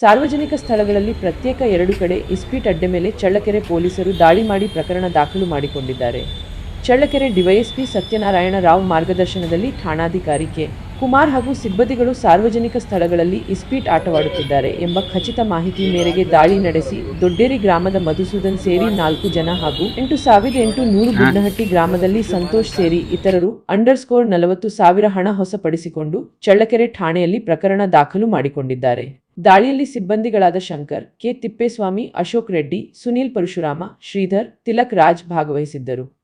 ಸಾರ್ವಜನಿಕ ಸ್ಥಳಗಳಲ್ಲಿ ಪ್ರತ್ಯೇಕ ಎರಡು ಕಡೆ ಇಸ್ಪೀಟ್ ಅಡ್ಡೆ ಮೇಲೆ ಚಳ್ಳಕೆರೆ ಪೊಲೀಸರು ದಾಳಿ ಮಾಡಿ ಪ್ರಕರಣ ದಾಖಲು ಮಾಡಿಕೊಂಡಿದ್ದಾರೆ. ಚಳ್ಳಕೆರೆ ಡಿವೈಎಸ್ಪಿ ಸತ್ಯನಾರಾಯಣ ರಾವ್ ಮಾರ್ಗದರ್ಶನದಲ್ಲಿ ಠಾಣಾಧಿಕಾರಿ ಕೆ. ಕುಮಾರ್ ಹಾಗೂ ಸಿಬ್ಬಂದಿಗಳು ಸಾರ್ವಜನಿಕ ಸ್ಥಳಗಳಲ್ಲಿ ಇಸ್ಪೀಟ್ ಆಟವಾಡುತ್ತಿದ್ದಾರೆ ಎಂಬ ಖಚಿತ ಮಾಹಿತಿ ಮೇರೆಗೆ ದಾಳಿ ನಡೆಸಿ ದೊಡ್ಡೇರಿ ಗ್ರಾಮದ ಮಧುಸೂದನ್ ಸೇರಿ ನಾಲ್ಕು ಜನ ಹಾಗೂ ಎಂಟು ಸಾವಿರದ ಎಂಟು ನೂರು ಗುಡ್ನಹಟ್ಟಿ ಗ್ರಾಮದಲ್ಲಿ ಸಂತೋಷ್ ಸೇರಿ ಇತರರು ಅಂಡರ್ ಸ್ಕೋರ್ ನಲವತ್ತು ಸಾವಿರ ಹಣ ಹೊಸಪಡಿಸಿಕೊಂಡು ಚಳ್ಳಕೆರೆ ಠಾಣೆಯಲ್ಲಿ ಪ್ರಕರಣ ದಾಖಲು ಮಾಡಿಕೊಂಡಿದ್ದಾರೆ. ದಾಳಿಯಲ್ಲಿ ಸಿಬ್ಬಂದಿಗಳಾದ ಶಂಕರ್ ಕೆ ತಿಪ್ಪೇಸ್ವಾಮಿ ಅಶೋಕ್ ರೆಡ್ಡಿ ಸುನೀಲ್ ಪರಶುರಾಮ ಶ್ರೀಧರ್ ತಿಲಕ್ ರಾಜ್ ಭಾಗವಹಿಸಿದ್ದರು.